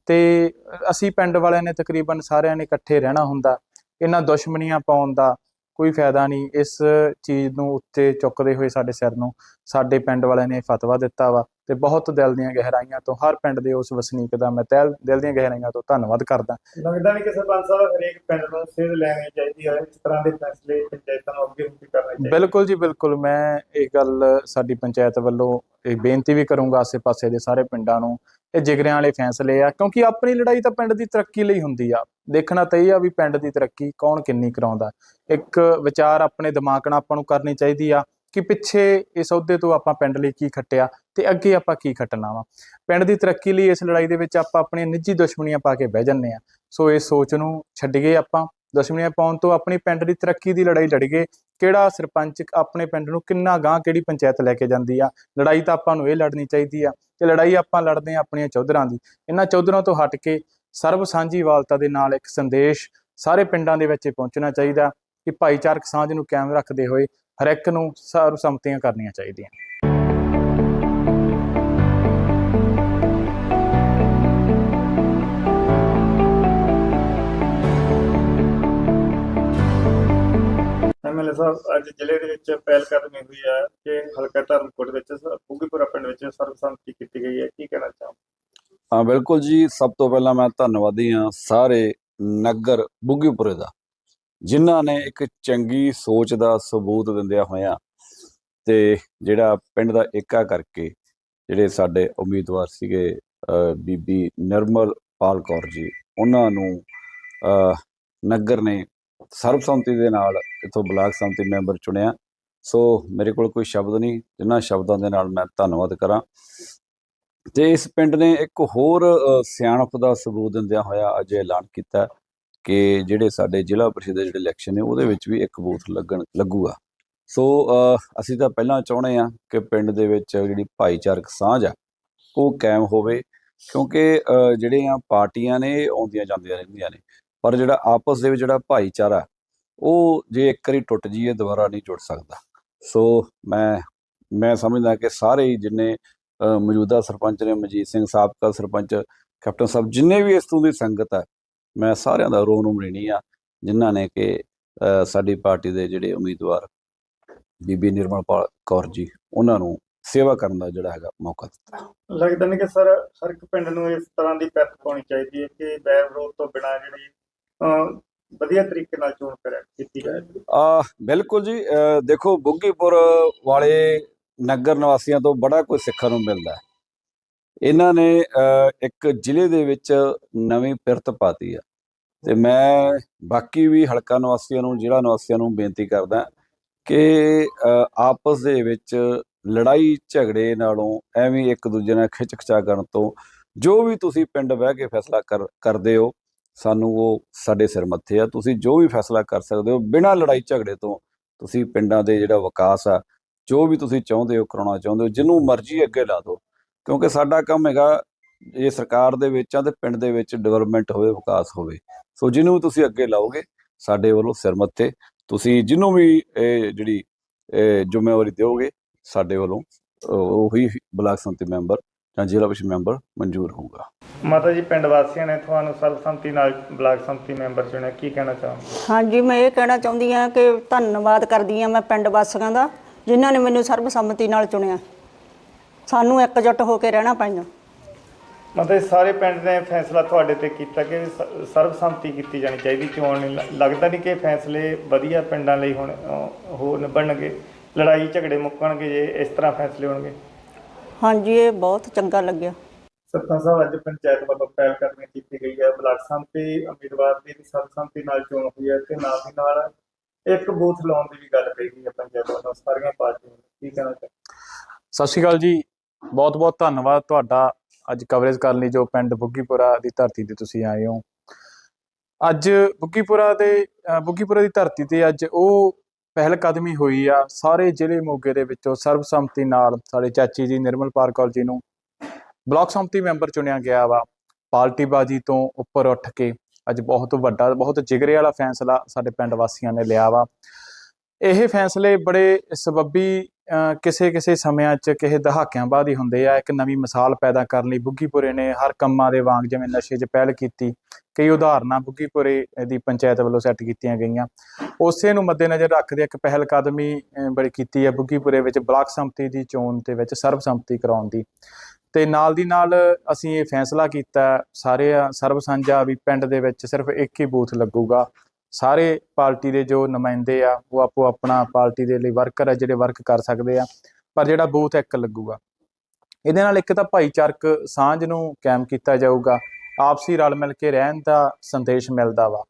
ਤੇ ਅਸੀਂ ਪਿੰਡ ਵਾਲਿਆਂ ਨੇ ਤਕਰੀਬਨ ਸਾਰਿਆਂ ਨੇ ਇਕੱਠੇ ਰਹਿਣਾ ਹੁੰਦਾ, ਇਹਨਾਂ ਦੁਸ਼ਮਣੀਆਂ ਪਾਉਣ ਦਾ ਕੋਈ ਫਾਇਦਾ ਨਹੀਂ। ਇਸ ਚੀਜ਼ ਨੂੰ ਉੱਤੇ ਚੁੱਕਦੇ ਹੋਏ ਸਾਡੇ ਸਿਰ ਨੂੰ ਸਾਡੇ ਪਿੰਡ ਵਾਲਿਆਂ ਨੇ ਫਤਵਾ ਦਿੱਤਾ ਵਾ ਤੇ ਬਹੁਤ ਦਿਲ ਦੀਆਂ ਗਹਿਰਾਈਆਂ ਤੋਂ ਹਰ ਪਿੰਡ ਦੇ ਉਸ ਵਸਨੀਕ ਦਾ ਮੈਂ ਤਹਿ ਦਿਲ ਦੀਆਂ ਗਹਿਰਾਈਆਂ ਤੋਂ ਧੰਨਵਾਦ ਕਰਦਾ। ਲੱਗਦਾ ਨਹੀਂ ਕਿ ਸਰਪੰਚ ਸਾਹਿਬ ਹਰੇਕ ਪਿੰਡ ਨੂੰ ਸੇਧ ਲੈਣੀ ਚਾਹੀਦੀ ਹੈ। ਇਸ ਤਰ੍ਹਾਂ ਦੇ ਫੈਸਲੇ ਪੰਚਾਇਤਾਂ ਨੂੰ ਅੱਗੇ ਹੋ ਕੇ ਕਰਨੇ ਚਾਹੀਦੇ। ਬਿਲਕੁਲ ਜੀ ਬਿਲਕੁਲ। ਮੈਂ ਇਹ ਗੱਲ ਸਾਡੀ ਪੰਚਾਇਤ ਵੱਲੋਂ ਇਹ ਬੇਨਤੀ ਵੀ ਕਰੂੰਗਾ ਆਸੇ-ਪਾਸੇ ਦੇ ਸਾਰੇ ਪਿੰਡਾਂ ਨੂੰ ਇਹ ਜਿਗਰਿਆਂ ਵਾਲੇ ਫੈਸਲੇ ਆ, ਕਿਉਂਕਿ ਆਪਣੀ ਲੜਾਈ ਤਾਂ ਪਿੰਡ ਦੀ ਤਰੱਕੀ ਲਈ ਹੁੰਦੀ ਆ। ਦੇਖਣਾ ਤਾਂ ਇਹ ਆ ਵੀ ਪਿੰਡ ਦੀ ਤਰੱਕੀ ਕੌਣ ਕਿੰਨੀ ਕਰਾਉਂਦਾ। ਇੱਕ ਵਿਚਾਰ ਆਪਣੇ ਦਿਮਾਗ ਨਾਲ ਆਪਾਂ ਨੂੰ ਕਰਨੀ ਚਾਹੀਦੀ ਆ ਕਿ ਪਿੱਛੇ ਇਸ ਅਹੁਦੇ ਤੋਂ ਆਪਾਂ ਪਿੰਡ ਲਈ ਕੀ ਖੱਟਿਆ ਤੇ ਅੱਗੇ ਆਪਾਂ ਕੀ ਖੱਟਣਾ ਵਾ। ਪਿੰਡ ਦੀ ਤਰੱਕੀ ਲਈ ਇਸ ਲੜਾਈ ਦੇ ਵਿੱਚ ਆਪਾਂ ਆਪਣੀਆਂ ਨਿੱਜੀ ਦੁਸ਼ਮਣੀਆਂ ਪਾ ਕੇ ਬਹਿ ਜੰਨੇ ਆ। ਸੋ ਇਸ ਸੋਚ ਨੂੰ ਛੱਡੀਏ ਆਪਾਂ। ਦੁਸ਼ਮਣੀਆਂ ਪਾਉਣ ਤੋਂ ਆਪਣੀ ਪਿੰਡ ਦੀ ਤਰੱਕੀ ਦੀ ਲੜਾਈ ਲੜੀਏ ਕਿਹੜਾ ਸਰਪੰਚ ਆਪਣੇ ਪਿੰਡ ਨੂੰ ਕਿੰਨਾ ਗਾਂ ਕਿਹੜੀ ਪੰਚਾਇਤ ਲੈ ਕੇ ਜਾਂਦੀ ਆ? ਲੜਾਈ ਤਾਂ ਆਪਾਂ ਨੂੰ ਇਹ ਲੜਨੀ ਚਾਹੀਦੀ ਆ ਤੇ ਲੜਾਈ ਆਪਾਂ ਲੜਦੇ ਆ ਆਪਣੀਆਂ ਚੌਧਰਾਂ ਦੀ। ਇਹਨਾਂ ਚੌਧਰਾਂ ਤੋਂ ਹਟ ਕੇ ਸਰਬ ਸਾਂਝੀਵਾਲਤਾ ਦੇ ਨਾਲ ਇੱਕ ਸੰਦੇਸ਼ ਸਾਰੇ ਪਿੰਡਾਂ ਦੇ ਵਿੱਚ ਪਹੁੰਚਣਾ ਚਾਹੀਦਾ ਕਿ ਭਾਈਚਾਰਕ ਸਾਂਝ ਨੂੰ ਕਾਇਮ ਰੱਖਦੇ ਹੋਏ ਹਰ ਇੱਕ ਨੂੰ ਸਰਬ ਸੰਮਤੀਆਂ ਕਰਨੀਆਂ ਚਾਹੀਦੀਆਂ। ਐਮਐਲਏ ਸਾਹਿਬ, ਅੱਜ ਜ਼ਿਲ੍ਹੇ ਦੇ ਵਿੱਚ ਪਹਿਲ ਕਦਮੀ ਹੋਈ ਹੈ ਕਿ ਹਲਕਾ ਧਰਮਕੋਟ ਵਿੱਚ ਬੁੱਗੀਪੁਰਾ ਪਿੰਡ ਵਿੱਚ ਸਰਬਸੰਮਤੀ ਕੀਤੀ ਗਈ ਹੈ। ਕੀ ਕਹਿਣਾ ਚਾਹੋ ਹਾਂ, ਬਿਲਕੁਲ ਜੀ। ਸਭ ਤੋਂ ਪਹਿਲਾਂ ਮੈਂ ਧੰਨਵਾਦੀ ਹਾਂ ਸਾਰੇ ਨਗਰ ਬੁੱਗੀਪੁਰੇ ਦਾ, ਜਿਨ੍ਹਾਂ ਨੇ ਇੱਕ ਚੰਗੀ ਸੋਚ ਦਾ ਸਬੂਤ ਦਿੰਦਿਆਂ ਹੋਇਆ ਤੇ ਜਿਹੜਾ ਪਿੰਡ ਦਾ ਏਕਾ ਕਰਕੇ ਜਿਹੜੇ ਸਾਡੇ ਉਮੀਦਵਾਰ ਸੀਗੇ ਬੀਬੀ ਨਿਰਮਲ ਪਾਲ ਕੌਰ ਜੀ, ਉਹਨਾਂ ਨੂੰ ਅਹ ਨਗਰ ਨੇ ਸਰਬਸੰਮਤੀ ਦੇ ਨਾਲ ਇਥੋਂ ਬਲਾਕ ਸੰਮਤੀ ਮੈਂਬਰ ਚੁਣਿਆ। ਸੋ ਮੇਰੇ ਕੋਲ ਕੋਈ ਸ਼ਬਦ ਨਹੀਂ ਜਿਨ੍ਹਾਂ ਸ਼ਬਦਾਂ ਦੇ ਨਾਲ ਮੈਂ ਧੰਨਵਾਦ ਕਰਾਂ। ਤੇ ਇਸ ਪਿੰਡ ਨੇ ਇੱਕ ਹੋਰ ਸਿਆਣਪ ਦਾ ਸਬੂਤ ਦਿੰਦਿਆਂ ਹੋਇਆ ਅੱਜ ਐਲਾਨ ਕੀਤਾ ਕਿ ਜਿਹੜੇ ਸਾਡੇ ਜ਼ਿਲ੍ਹਾ ਪ੍ਰੀਸ਼ਦ ਦੇ ਜਿਹੜੇ ਇਲੈਕਸ਼ਨ ਨੇ ਉਹਦੇ ਵਿੱਚ ਵੀ ਇੱਕ ਬੂਥ ਲੱਗਣ ਲੱਗੂਗਾ। ਸੋ ਅ, ਅਸੀਂ ਤਾਂ ਪਹਿਲਾਂ ਚਾਹੁੰਦੇ ਆ ਕਿ ਪਿੰਡ ਦੇ ਵਿੱਚ ਜਿਹੜੀ ਭਾਈਚਾਰਕ ਸਾਂਝ ਆ ਉਹ ਕਾਇਮ ਹੋਵੇ ਕਿਉਂਕਿ ਅ, ਜਿਹੜੀਆਂ ਪਾਰਟੀਆਂ ਨੇ ਆਉਂਦੀਆਂ ਜਾਂਦੀਆਂ ਰਹਿੰਦੀਆਂ ਨੇ। ਪਰ ਜਿਹੜਾ ਆਪਸ ਦੇ ਵਿੱਚ ਜਿਹੜਾ ਭਾਈਚਾਰਾ, ਉਹ ਜੇ ਇੱਕ ਵਾਰੀ ਟੁੱਟ ਜੀਏ ਦੁਬਾਰਾ ਨਹੀਂ ਜੁੜ ਸਕਦਾ। ਸੋ ਮੈਂ ਮੈਂ ਸਮਝਦਾ ਕਿ ਸਾਰੇ ਜਿੰਨੇ ਮੌਜੂਦਾ ਸਰਪੰਚ ਨੇ ਮਜੀਤ ਸਿੰਘ ਸਾਬਕਾ ਸਰਪੰਚ, ਕੈਪਟਨ ਸਾਹਿਬ, ਜਿੰਨੇ ਵੀ ਇਸ ਤੋਂ ਦੀ ਸੰਗਤ ਹੈ ਮੈਂ ਸਾਰਿਆਂ ਦਾ ਰੋਹ ਨੂੰ ਮਰੇਣੀ ਆ, ਜਿਨ੍ਹਾਂ ਨੇ ਕਿ ਸਾਡੀ ਪਾਰਟੀ ਦੇ ਜਿਹੜੇ ਉਮੀਦਵਾਰ, ਬੀਬੀ ਨਿਰਮਲ ਪਾਲ ਕੌਰ ਜੀ, ਉਹਨਾਂ ਨੂੰ ਸੇਵਾ ਕਰਨ ਦਾ ਜਿਹੜਾ ਹੈਗਾ ਮੌਕਾ ਦਿੱਤਾ। ਲੱਗਦਾ ਨਹੀਂ ਕਿ ਸਰ, ਹਰ ਇੱਕ ਪਿੰਡ ਨੂੰ ਇਸ ਤਰ੍ਹਾਂ ਦੀ ਪੈਰਤ ਪਾਉਣੀ ਚਾਹੀਦੀ ਹੈ ਕਿ ਬੈਰ ਵਿਰੋਧ ਤੋਂ ਬਿਨਾਂ ਜਿਹੜੀ ਵਧੀਆ ਤਰੀਕੇ ਨਾਲ ਚੋਣ ਕਰਿਆ ਕੀਤੀ ਜਾਏ ਆ ਬਿਲਕੁਲ ਜੀ ਅ, ਦੇਖੋ ਬੁੱਗੀਪੁਰ ਵਾਲੇ ਨਗਰ ਨਿਵਾਸੀਆਂ ਤੋਂ ਬੜਾ ਕੁਝ ਸਿੱਖਣ ਨੂੰ ਮਿਲਦਾ ਹੈ। ਇਹਨਾਂ ਨੇ ਇੱਕ ਜ਼ਿਲ੍ਹੇ ਦੇ ਵਿੱਚ ਨਵੀਂ ਪਿਰਤ ਪਾਤੀ ਆ ਤੇ ਮੈਂ ਬਾਕੀ ਵੀ ਹਲਕਾ ਨਿਵਾਸੀਆਂ ਨੂੰ ਜ਼ਿਲ੍ਹਾ ਨਿਵਾਸੀਆਂ ਨੂੰ ਬੇਨਤੀ ਕਰਦਾ ਕਿ ਆਪਸ ਦੇ ਵਿੱਚ ਲੜਾਈ ਝਗੜੇ ਨਾਲੋਂ ਐਵੇਂ ਇੱਕ ਦੂਜੇ ਨਾਲ ਖਿੱਚ ਖਿਚਾ ਕਰਨ ਤੋਂ ਜੋ ਵੀ ਤੁਸੀਂ ਪਿੰਡ ਬਹਿ ਕੇ ਫੈਸਲਾ ਕਰ ਕਰਦੇ ਹੋ ਸਾਨੂੰ ਉਹ ਸਾਡੇ ਸਿਰ ਮੱਥੇ ਆ। ਤੁਸੀਂ ਜੋ ਵੀ ਫੈਸਲਾ ਕਰ ਸਕਦੇ ਹੋ, ਬਿਨਾਂ ਲੜਾਈ ਝਗੜੇ ਤੋਂ ਤੁਸੀਂ ਪਿੰਡਾਂ ਦੇ ਜਿਹੜਾ ਵਿਕਾਸ ਆ, ਜੋ ਵੀ ਤੁਸੀਂ ਚਾਹੁੰਦੇ ਹੋ, ਕਰਾਉਣਾ ਚਾਹੁੰਦੇ ਹੋ, ਜਿਹਨੂੰ ਮਰਜ਼ੀ ਅੱਗੇ ਲਾ ਦਿਓ। ਕਿਉਂਕਿ ਸਾਡਾ ਕੰਮ ਹੈਗਾ, ਇਹ ਸਰਕਾਰ ਦੇ ਵਿੱਚ ਆ ਤੇ ਪਿੰਡ ਦੇ ਵਿੱਚ ਡਿਵੈਲਪਮੈਂਟ ਹੋਵੇ, ਵਿਕਾਸ ਹੋਵੇ। ਸੋ ਜਿਹਨੂੰ ਵੀ ਤੁਸੀਂ ਅੱਗੇ ਲਾਓਗੇ, ਸਾਡੇ ਵੱਲੋਂ ਸਿਰ ਮੱਥੇ। ਤੁਸੀਂ ਜਿਹਨੂੰ ਵੀ ਇਹ ਜਿਹੜੀ ਜ਼ਿੰਮੇਵਾਰੀ ਦਿਓਗੇ, ਸਾਡੇ ਵੱਲੋਂ ਉਹੀ ਬਲਾਕ ਸੰਮਤੀ ਮੈਂਬਰ ਜਾਂ ਜ਼ਿਲ੍ਹਾ ਪ੍ਰੀਸ਼ਦ ਮੈਂਬਰ ਮਨਜ਼ੂਰ ਹੋਊਗਾ। ਮਾਤਾ ਜੀ ਪਿੰਡ ਵਾਸੀਆਂ ਨੇ ਤੁਹਾਨੂੰ ਸਰਬਸੰਮਤੀ ਨਾਲ ਬਲਾਕ ਸੰਮਤੀ ਮੈਂਬਰ ਚੁਣਿਆ ਕੀ ਕਹਿਣਾ ਚਾਹੋ ਹਾਂਜੀ ਮੈਂ ਇਹ ਕਹਿਣਾ ਚਾਹੁੰਦੀ ਹਾਂ ਕਿ ਧੰਨਵਾਦ ਕਰਦੀ ਹਾਂ ਮੈਂ ਪਿੰਡ ਵਾਸੀਆਂ ਦਾ ਜਿਨ੍ਹਾਂ ਨੇ ਮੈਨੂੰ ਸਰਬਸੰਮਤੀ ਨਾਲ ਚੁਣਿਆ। ਸਾਨੂੰ ਇਕਜੁੱਟ ਹੋ ਕੇ ਰਹਿਣਾ ਪੈਂਦਾ। ਮਤਲਬ ਸਾਰੇ ਪਿੰਡ ਨੇ ਫੈਸਲਾ ਤੁਹਾਡੇ ਤੇ ਕੀਤਾ ਕਿ ਸਰਬਸੰਮਤੀ ਕੀਤੀ ਜਾਣੀ ਚਾਹੀਦੀ ਚੋਣ ਲੱਗਦਾ ਨਹੀਂ ਕਿ ਇਹ ਫੈਸਲੇ ਵਧੀਆ ਪਿੰਡਾਂ ਲਈ ਹੁਣ ਅਹ, ਹੋ ਨਿਭਣਗੇ ਲੜਾਈ ਝਗੜੇ ਮੁੱਕਣਗੇ ਜੇ ਇਸ ਤਰ੍ਹਾਂ ਫੈਸਲੇ ਹੋਣਗੇ। ਹਾਂਜੀ ਇਹ ਬਹੁਤ ਚੰਗਾ ਲੱਗਿਆ। ਸਰਪੰਚ ਸਾਹਿਬ ਅੱਜ ਪੰਚਾਇਤ ਵੱਲੋਂ ਪਹਿਲ ਕਰਨੀ ਕੀਤੀ ਗਈ ਹੈ। ਬਲਾਕ ਸੰਮਤੀ ਉਮੀਦਵਾਰ ਦੀ ਸਰਬਸੰਮਤੀ ਨਾਲ ਚੋਣ ਹੋਈ ਹੈ ਤੇ ਨਾਲ ਦੀ ਨਾਲ ਇੱਕ ਬੂਥ ਲਾਉਣ ਦੀ ਵੀ ਗੱਲ ਗਈ ਹੈ ਪੰਚਾਇਤ ਵੱਲੋਂ। ਸਾਰੀਆਂ ਪਾਰਟੀਆਂ ਨੂੰ ਕੀ ਕਹਿਣਾ ਚਾਹੁੰਦੇ ਸਤਿ ਸ਼੍ਰੀ ਅਕਾਲ ਜੀ। ਬਹੁਤ ਬਹੁਤ ਧੰਨਵਾਦ ਤੁਹਾਡਾ ਅੱਜ ਕਵਰੇਜ ਕਰਨ ਲਈ ਜੋ ਪਿੰਡ ਬੁੱਗੀਪੁਰਾ ਦੀ ਧਰਤੀ ਤੇ ਤੁਸੀਂ ਆਏ ਹੋ। ਅੱਜ ਬੁੱਗੀਪੁਰਾ ਦੇ ਬੁੱਗੀਪੁਰਾ ਦੀ ਧਰਤੀ ਤੇ ਅੱਜ ਉਹ ਪਹਿਲ ਕਦਮੀ ਹੋਈ ਆ। ਸਾਰੇ ਜ਼ਿਲ੍ਹੇ ਮੋਗੇ ਦੇ ਵਿੱਚੋਂ ਸਰਬਸੰਮਤੀ ਨਾਲ ਸਾਡੇ ਚਾਚੀ ਜੀ ਨਿਰਮਲ ਪਾਲ ਕੌਰ ਜੀ ਨੂੰ ਬਲਾਕ ਸੰਮਤੀ ਮੈਂਬਰ ਚੁਣਿਆ ਗਿਆ ਵਾ। ਪਾਰਟੀ ਬਾਜੀ ਤੋਂ ਉੱਪਰ ਉੱਠ ਕੇ ਅੱਜ ਬਹੁਤ ਵੱਡਾ, ਬਹੁਤ ਜਿਗਰੇ ਵਾਲਾ ਫੈਸਲਾ ਸਾਡੇ ਪਿੰਡ ਵਾਸੀਆਂ ਨੇ ਲਿਆ ਵਾ। ਇਹ ਫੈਸਲੇ ਬੜੇ ਸਬੱਬੀ ਕਿਸੇ ਕਿਸੇ ਸਮਿਆਂ 'ਚ ਕਿਸੇ ਦਹਾਕਿਆਂ ਬਾਅਦ ਹੀ ਹੁੰਦੇ ਆ, ਇੱਕ ਨਵੀਂ ਮਿਸਾਲ ਪੈਦਾ ਕਰਨ ਲਈ ਬੁੱਗੀਪੁਰੇ ਨੇ ਹਰ ਕੰਮਾਂ ਦੇ ਵਾਂਗ ਜਿਵੇਂ ਨਸ਼ੇ 'ਚ ਪਹਿਲ ਕੀਤੀ, ਕਈ ਉਦਾਹਰਨਾਂ ਬੁੱਗੀਪੁਰੇ ਦੀ ਪੰਚਾਇਤ ਵੱਲੋਂ ਸੈੱਟ ਕੀਤੀਆਂ ਗਈਆਂ। ਉਸੇ ਨੂੰ ਮੱਦੇਨਜ਼ਰ ਰੱਖਦੇ ਇੱਕ ਪਹਿਲ ਕਦਮੀ ਬੜੀ ਕੀਤੀ ਹੈ ਬੁੱਗੀਪੁਰੇ ਵਿੱਚ ਬਲਾਕ ਸੰਮਤੀ ਦੀ ਚੋਣ ਦੇ ਵਿੱਚ ਸਰਬਸੰਮਤੀ ਕਰਾਉਣ ਦੀ। ਤੇ ਨਾਲ ਦੀ ਨਾਲ ਅਸੀਂ ਇਹ ਫੈਸਲਾ ਕੀਤਾ, ਸਾਰੇ ਸਰਬ ਸਾਂਝਾ ਵੀ ਪਿੰਡ ਦੇ ਵਿੱਚ ਸਿਰਫ ਇੱਕ ਹੀ ਬੂਥ ਲੱਗੂਗਾ। ਸਾਰੇ ਪਾਰਟੀ ਦੇ ਜੋ ਨੁਮਾਇੰਦੇ ਆ, ਉਹ ਆਪੋ ਆਪਣਾ ਪਾਰਟੀ ਦੇ ਲਈ ਵਰਕਰ ਆ, ਜਿਹੜੇ ਵਰਕ ਕਰ ਸਕਦੇ ਆ, ਪਰ ਜਿਹੜਾ ਬੂਥ ਇੱਕ ਲੱਗੂਗਾ। ਇਹਦੇ ਨਾਲ ਇੱਕ ਤਾਂ ਭਾਈਚਾਰਕ ਸਾਂਝ ਨੂੰ ਕਾਇਮ ਕੀਤਾ ਜਾਊਗਾ, ਆਪਸੀ ਰਲ ਮਿਲ ਕੇ ਰਹਿਣ ਦਾ ਸੰਦੇਸ਼ ਮਿਲਦਾ ਵਾ।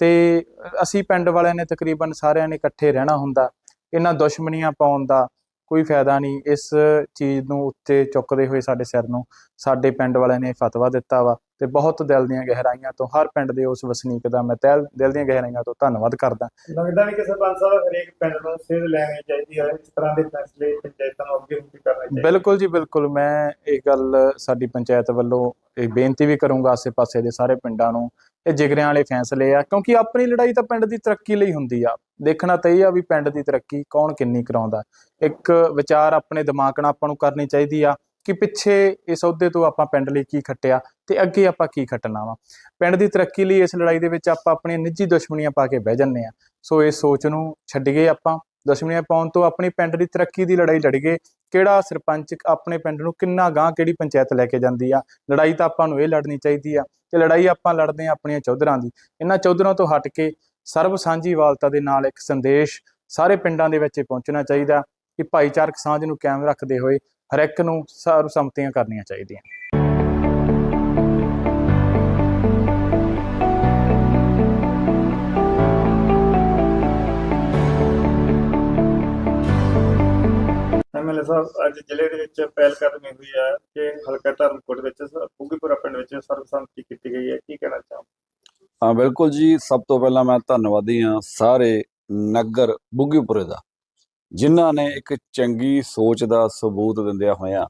ਤੇ ਅਸੀਂ ਪਿੰਡ ਵਾਲਿਆਂ ਨੇ ਤਕਰੀਬਨ ਸਾਰਿਆਂ ਨੇ ਇਕੱਠੇ ਰਹਿਣਾ ਹੁੰਦਾ, ਇਹਨਾਂ ਦੁਸ਼ਮਣੀਆਂ ਪਾਉਣ ਦਾ ਕੋਈ ਫਾਇਦਾ ਨਹੀਂ। ਇਸ ਚੀਜ਼ ਨੂੰ ਉੱਤੇ ਚੁੱਕਦੇ ਹੋਏ ਸਾਡੇ ਸਿਰ ਨੂੰ, ਸਾਡੇ ਪਿੰਡ ਵਾਲਿਆਂ ਨੇ ਫਤਵਾ ਦਿੱਤਾ ਵਾ। ਤੇ ਬਹੁਤ ਦਿਲ ਦੀਆਂ ਗਹਿਰਾਈਆਂ ਤੋਂ ਹਰ ਪਿੰਡ ਦੇ ਉਸ ਵਸਨੀਕ ਦਾ ਮੈਂ ਤਹਿ ਦਿਲ ਦੀਆਂ ਗਹਿਰਾਈਆਂ ਤੋਂ ਧੰਨਵਾਦ ਕਰਦਾ। ਲੱਗਦਾ ਨਹੀਂ ਕਿ ਸਰਪੰਚ ਸਾਹਿਬ ਹਰੇਕ ਪਿੰਡ ਨੂੰ ਸੇਧ ਲੈਣੀ ਚਾਹੀਦੀ ਹੈ ਇਸ ਤਰ੍ਹਾਂ ਦੇ ਫੈਸਲੇ ਪੰਚਾਇਤਾਂ ਨੂੰ ਅੱਗੇ ਮੁੱਖੀ ਕਰਨੇ ਚਾਹੀਦੇ। ਬਿਲਕੁਲ ਜੀ ਬਿਲਕੁਲ। ਮੈਂ ਇਹ ਗੱਲ ਸਾਡੀ ਪੰਚਾਇਤ ਵੱਲੋਂ ਇਹ ਬੇਨਤੀ ਵੀ ਕਰੂੰਗਾ ਆਸੇ-ਪਾਸੇ ਦੇ ਸਾਰੇ ਪਿੰਡਾਂ ਨੂੰ ਇਹ ਜਿਗਰਿਆਂ ਵਾਲੇ ਫੈਸਲੇ ਆ ਕਿਉਂਕਿ ਆਪਣੀ ਲੜਾਈ ਤਾਂ ਪਿੰਡ ਦੀ ਤਰੱਕੀ ਲਈ ਹੁੰਦੀ ਆ। ਦੇਖਣਾ ਤਾਂ ਇਹ ਆ ਵੀ ਪਿੰਡ ਦੀ ਤਰੱਕੀ ਕੌਣ ਕਿੰਨੀ ਕਰਾਉਂਦਾ। ਇੱਕ ਵਿਚਾਰ ਆਪਣੇ ਦਿਮਾਗ ਨਾਲ ਆਪਾਂ ਨੂੰ ਕਰਨੀ ਚਾਹੀਦੀ ਆ ਕਿ ਪਿੱਛੇ ਇਸ ਅਹੁਦੇ ਤੋਂ ਆਪਾਂ ਪਿੰਡ ਲਈ ਕੀ ਖੱਟਿਆ ਤੇ ਅੱਗੇ ਆਪਾਂ ਕੀ ਖੱਟਣਾ ਵਾ। ਪਿੰਡ ਦੀ ਤਰੱਕੀ ਲਈ ਇਸ ਲੜਾਈ ਦੇ ਵਿੱਚ ਆਪਾਂ ਆਪਣੀਆਂ ਨਿੱਜੀ ਦੁਸ਼ਮਣੀਆਂ ਪਾ ਕੇ ਬਹਿ ਜੰਨੇ ਆ ਸੋ ਇਸ ਸੋਚ ਨੂੰ ਛੱਡੀਏ ਆਪਾਂ। ਦੁਸ਼ਮਣੀਆਂ ਪਾਉਣ ਤੋਂ ਆਪਣੀ ਪਿੰਡ ਦੀ ਤਰੱਕੀ ਦੀ ਲੜਾਈ ਲੜੀਏ ਕਿਹੜਾ ਸਰਪੰਚ ਆਪਣੇ ਪਿੰਡ ਨੂੰ ਕਿੰਨਾ ਗਾਂ ਕਿਹੜੀ ਪੰਚਾਇਤ ਲੈ ਕੇ ਜਾਂਦੀ ਆ? ਲੜਾਈ ਤਾਂ ਆਪਾਂ ਨੂੰ ਇਹ ਲੜਨੀ ਚਾਹੀਦੀ ਆ ਤੇ ਲੜਾਈ ਆਪਾਂ ਲੜਦੇ ਆ ਆਪਣੀਆਂ ਚੌਧਰਾਂ ਦੀ। ਇਹਨਾਂ ਚੌਧਰਾਂ ਤੋਂ ਹਟ ਕੇ ਸਰਬ ਸਾਂਝੀਵਾਲਤਾ ਦੇ ਨਾਲ ਇੱਕ ਸੰਦੇਸ਼ ਸਾਰੇ ਪਿੰਡਾਂ ਦੇ ਵਿੱਚ ਪਹੁੰਚਣਾ ਚਾਹੀਦਾ ਕਿ ਭਾਈਚਾਰਕ ਸਾਂਝ ਨੂੰ ਕਾਇਮ ਰੱਖਦੇ ਹੋਏ ਹਰ ਇੱਕ ਨੂੰ ਸਰਬ ਸੰਮਤੀਆਂ ਕਰਨੀਆਂ ਚਾਹੀਦੀਆਂ। ਐਮਐਲਏ ਸਾਹਿਬ ਅੱਜ ਜ਼ਿਲ੍ਹੇ ਦੇ ਵਿੱਚ ਪਹਿਲ ਕਦਮੀ ਹੋਈ ਹੈ ਕਿ ਹਲਕਾ ਧਰਮਕੋਟ ਵਿੱਚ ਬੁੱਗੀਪੁਰਾ ਪਿੰਡ ਵਿੱਚ ਸਰਬਸੰਮਤੀ ਕੀਤੀ ਗਈ ਹੈ। ਕੀ ਕਹਿਣਾ ਚਾਹੋ ਹਾਂ ਬਿਲਕੁਲ ਜੀ। ਸਭ ਤੋਂ ਪਹਿਲਾਂ ਮੈਂ ਧੰਨਵਾਦੀ ਹਾਂ ਸਾਰੇ ਨਗਰ ਬੁੱਗੀਪੁਰੇ ਦਾ। ਜਿਨ੍ਹਾਂ ਨੇ ਇੱਕ ਚੰਗੀ ਸੋਚ ਦਾ ਸਬੂਤ ਦਿੰਦਿਆਂ ਹੋਇਆਂ